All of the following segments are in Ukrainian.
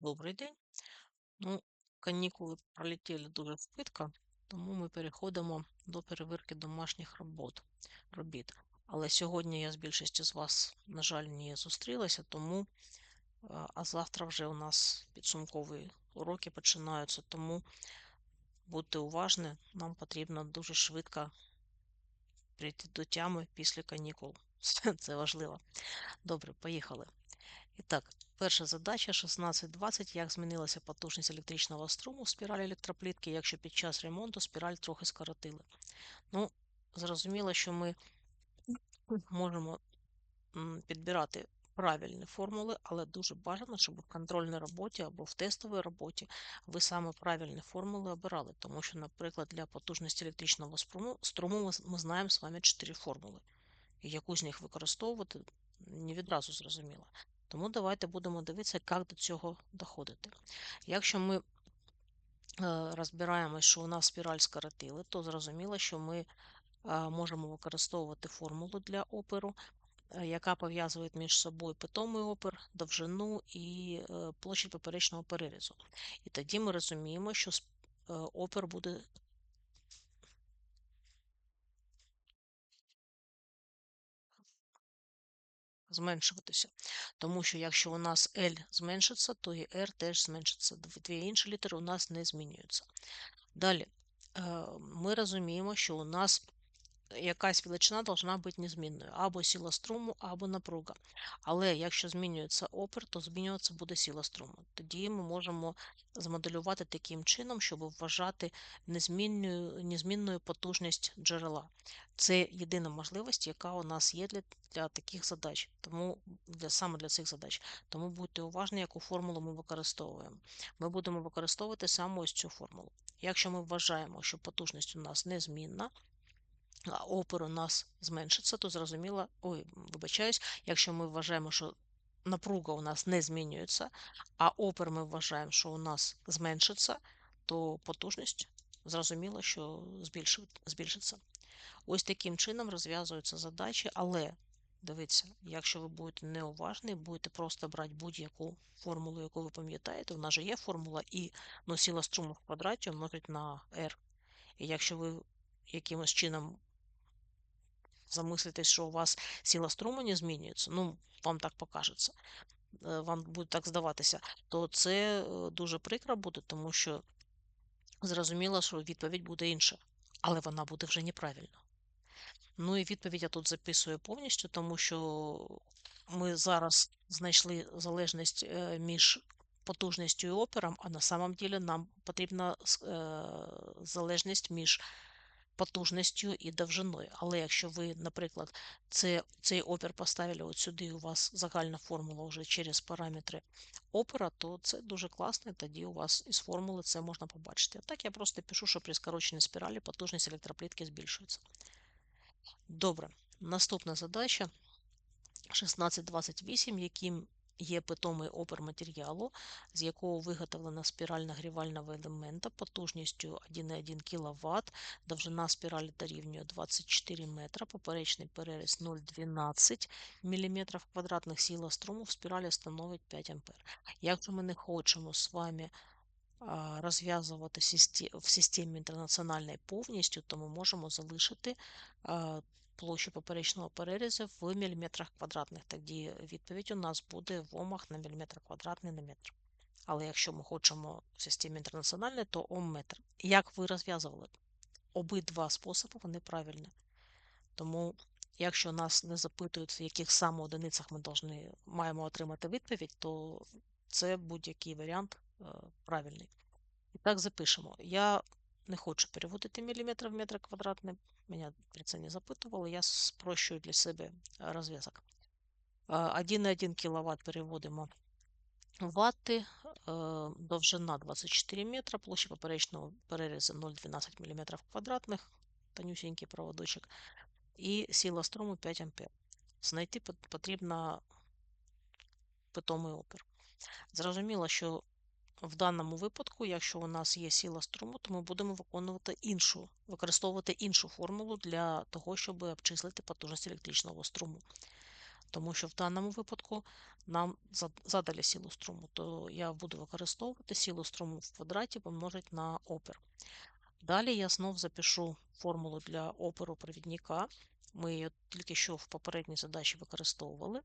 Добрий день. Ну, канікули пролетіли дуже швидко, тому ми переходимо до перевірки домашніх робот, робіт. Але сьогодні я з більшістю з вас, на жаль, не зустрілася, тому, а завтра вже у нас підсумкові уроки починаються, тому будьте уважні, нам потрібно дуже швидко прийти до тями після канікул. Це важливо. Добре, поїхали. І так, перша задача 16.20. Як змінилася потужність електричного струму в спіралі електроплітки, якщо під час ремонту спіраль трохи скоротили? Ну, зрозуміло, що ми можемо підбирати правильні формули, але дуже бажано, щоб в контрольній роботі або в тестовій роботі ви саме правильні формули обирали. Тому що, наприклад, для потужності електричного струму, ми, знаємо з вами 4 формули. І яку з них використовувати, не відразу зрозуміло. Тому давайте будемо дивитися, як до цього доходити. Якщо ми е, розбираємось, що у нас спіраль скоротили, то зрозуміло, що ми е, можемо використовувати формулу для оперу, е, яка пов'язує між собою питомий опер, довжину і площадь поперечного перерізу. І тоді ми розуміємо, що опер буде зменшуватися. Тому що якщо у нас L зменшиться, то і R теж зменшиться. Дві інші літери у нас не змінюються. Далі, е, ми розуміємо, що у нас якась величина должна бути незмінною, або сила струму, або напруга. Але якщо змінюється опір, то змінюватися буде сила струму. Тоді ми можемо змоделювати таким чином, щоб вважати незмінною, незмінною потужність джерела. Це єдина можливість, яка у нас є для, для таких задач, тому для саме для цих задач. Тому будьте уважні, яку формулу ми використовуємо. Ми будемо використовувати саме ось цю формулу. Якщо ми вважаємо, що потужність у нас незмінна, опір у нас зменшиться, то зрозуміло, ой, вибачаюсь, якщо ми вважаємо, що напруга у нас не змінюється, а опір ми вважаємо, що у нас зменшиться, то потужність зрозуміло, що збільшиться. Ось таким чином розв'язуються задачі, але дивіться, якщо ви будете неуважні, будете просто брати будь-яку формулу, яку ви пам'ятаєте, в нас же є формула І, ну сила струму в квадраті умножить на R. І якщо ви якимось чином замислитесь, що у вас сила струму змінюється, ну, вам так покажеться, е, вам буде так здаватися, то це е, дуже прикро буде, тому що зрозуміло, що відповідь буде інша, але вона буде вже неправильна. Ну і відповідь я тут записую повністю, тому що ми зараз знайшли залежність е, між потужністю і опером, а на самом деле нам потрібна е, залежність між потужністю і довжиною. Але якщо ви, наприклад, це, цей опір поставили от сюди, у вас загальна формула вже через параметри опера, то це дуже класно, і тоді у вас із формули це можна побачити. А так я просто пишу, що при скороченій спіралі потужність електроплітки збільшується. Добре, наступна задача 1628, яким є питомий опір матеріалу, з якого виготовлена спіраль нагрівального елемента потужністю 1,1 кВт, довжина спіралі дорівнює 24 метра, поперечний переріз 0,12 мм квадратних сила струму в спіралі становить 5 А. Якщо ми не хочемо з вами розв'язувати в системі інтернаціональної повністю, то ми можемо залишити площу поперечного перерізу в міліметрах квадратних. Тоді відповідь у нас буде в омах на міліметр квадратний на метр. Але якщо ми хочемо в системі інтернаціональної, то ом метр. Як ви розв'язували? Обидва способи вони правильні. Тому, якщо нас не запитують, в яких саме одиницях ми должны, маємо отримати відповідь, то це будь-який варіант е, правильний. І так запишемо. Я не хочу переводити міліметри в метри квадратні. Мене про це не запитували. Я спрощую для себе е, розв'язок. Е, 1,1 кВт переводимо в ватти, е, довжина 24 метра, площа поперечного перерізу 0,12 мм квадратних, тонюсенький проводочок, і сила струму 5 А. Знайти потрібно питомий опір. Зрозуміло, що в даному випадку, якщо у нас є сила струму, то ми будемо виконувати іншу, використовувати іншу формулу для того, щоб обчислити потужність електричного струму. Тому що в даному випадку нам задали силу струму, то я буду використовувати силу струму в квадраті помножити на опір. Далі я знов запишу формулу для опору провідника. Ми її тільки що в попередній задачі використовували.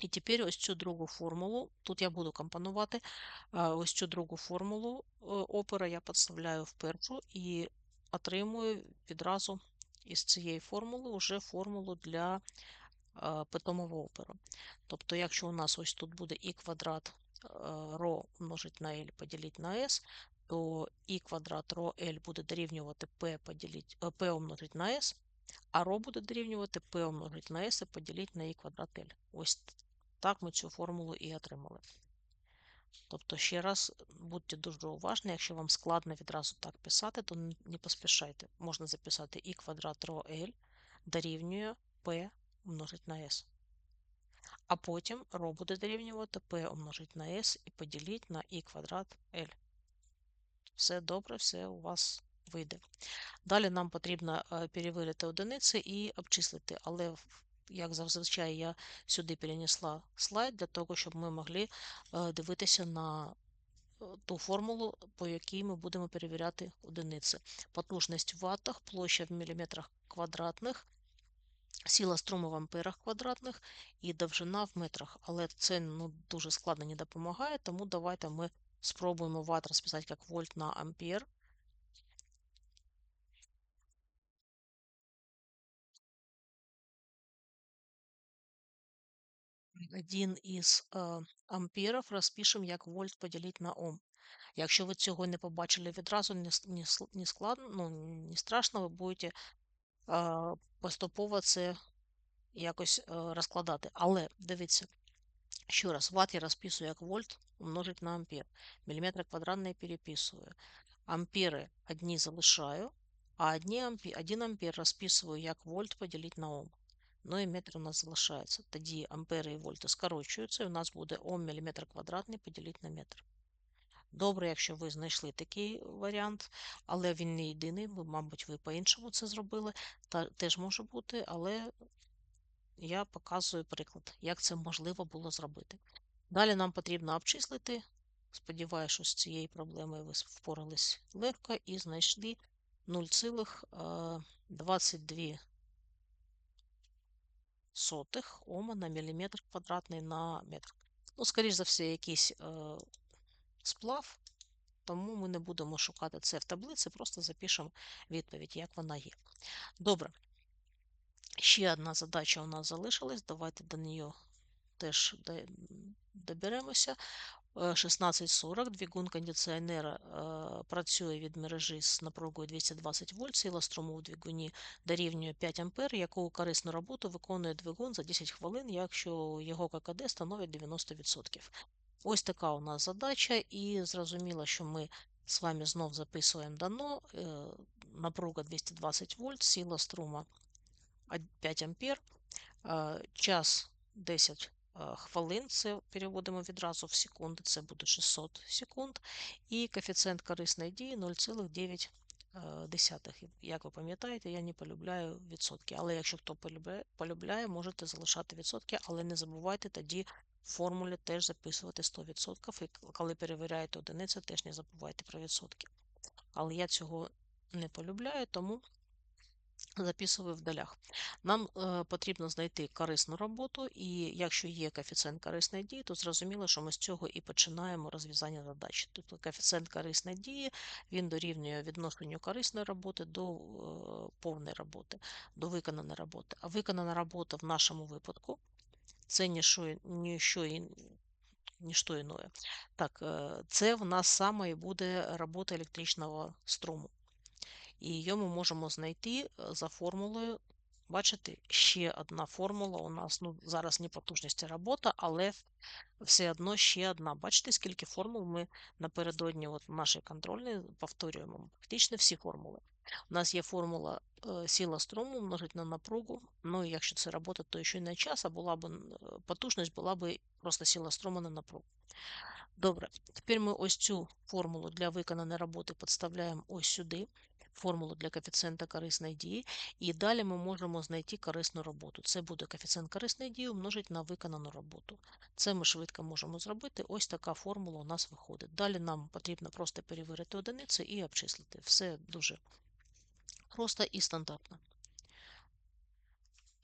І тепер ось цю другу формулу, тут я буду компонувати, ось цю другу формулу е, опера я підставляю в першу і отримую відразу із цієї формули вже формулу для питомого оперу. Тобто, якщо у нас ось тут буде і квадрат ро множить на L поділити на S, то і квадрат ро L буде дорівнювати P, поділити, P умножить на S, а ро буде дорівнювати P умножить на S і поділити на і квадрат L. Ось так ми цю формулу і отримали. Тобто, ще раз, будьте дуже уважні, якщо вам складно відразу так писати, то не поспішайте. Можна записати і квадрат ро L дорівнює P умножить на S. А потім ро буде дорівнювати P умножить на S і поділити на і квадрат L. Все добре, все у вас вийде. Далі нам потрібно е, перевірити одиниці і обчислити, але як зазвичай, я сюди перенесла слайд для того, щоб ми могли е, дивитися на е, ту формулу, по якій ми будемо перевіряти одиниці. Потужність в ваттах, площа в міліметрах квадратних, сила струму в амперах квадратних і довжина в метрах. Але це ну, дуже складно не допомагає, тому давайте ми спробуємо ватт розписати як вольт на ампер. Один із е, амперів розпишемо як вольт поділити на Ом. Якщо ви цього не побачили відразу, не, складно, ну, не страшно, ви будете е, поступово це якось е, розкладати. Але дивіться, ще раз, ватт я розписую як вольт умножить на ампер. Міліметри квадратні переписую. Ампери одні залишаю, а 1 ампер розписую як вольт поділити на Ом ну і метр у нас залишається. Тоді ампери і вольти скорочуються, і у нас буде Ом міліметр квадратний поділити на метр. Добре, якщо ви знайшли такий варіант, але він не єдиний, мабуть, ви по-іншому це зробили. Та, Теж може бути, але я показую приклад, як це можливо було зробити. Далі нам потрібно обчислити. Сподіваюся, що з цією проблемою ви впорались легко і знайшли 0,22 сотих Ома на міліметр квадратний на метр. Ну, скоріш за все, якийсь е, сплав, тому ми не будемо шукати це в таблиці, просто запишемо відповідь, як вона є. Добре. Ще одна задача у нас залишилась. Давайте до неї теж доберемося. 1640 двигун кондиціонера працює від мережі з напругою 220 вольт, сила струму у двигуні дорівнює 5 А, яку корисну роботу виконує двигун за 10 хвилин, якщо його ККД становить 90%. Ось така у нас задача, і зрозуміло, що ми з вами знов записуємо дано напруга 220 вольт, сила струма 5 А, час 10 хвилин, це переводимо відразу в секунди, це буде 600 секунд. І коефіцієнт корисної дії 0,9. Як ви пам'ятаєте, я не полюбляю відсотки. Але якщо хто полюбляє, можете залишати відсотки, але не забувайте тоді в формулі теж записувати 100%. І коли перевіряєте одиниці, теж не забувайте про відсотки. Але я цього не полюбляю, тому записую в долях. Нам е, потрібно знайти корисну роботу, і якщо є коефіцієнт корисної дії, то зрозуміло, що ми з цього і починаємо розв'язання задач. Тобто коефіцієнт корисної дії він дорівнює відношенню корисної роботи до е, повної роботи, до виконаної роботи. А виконана робота в нашому випадку це ніщо, ніщо, ніщо іное. Так, е, це в нас саме і буде робота електричного струму. І її ми можемо знайти е, за формулою. Бачите, ще одна формула у нас. ну Зараз не потужність робота, але все одно ще одна. Бачите, скільки формул ми напередодні от нашої контрольної повторюємо. Фактично всі формули. У нас є формула е, сила струму множить на напругу. Ну, і якщо це робота, то ще не час, а була б е, потужність була б просто сила струму на напругу. Добре, тепер ми ось цю формулу для виконаної роботи підставляємо ось сюди, формулу для коефіцієнта корисної дії, і далі ми можемо знайти корисну роботу. Це буде коефіцієнт корисної дії умножить на виконану роботу. Це ми швидко можемо зробити. Ось така формула у нас виходить. Далі нам потрібно просто перевірити одиниці і обчислити. Все дуже просто і стандартно.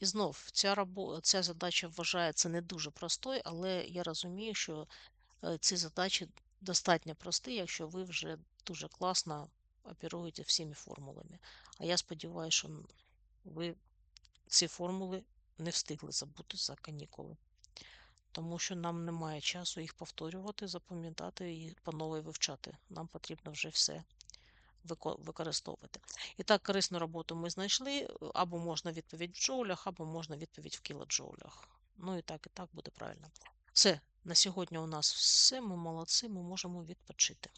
І знов ця робо... ця задача вважається не дуже простою, але я розумію, що ці задачі достатньо прості, якщо ви вже дуже класно оперуєте всіми формулами. А я сподіваюся, що ви ці формули не встигли забути за канікули, тому що нам немає часу їх повторювати, запам'ятати і по новій вивчати. Нам потрібно вже все використовувати. І так, корисну роботу ми знайшли, або можна відповідь в джоулях, або можна відповідь в кілоджоулях. Ну і так, і так буде правильно. Все, на сьогодні у нас все. Ми молодці, ми можемо відпочити.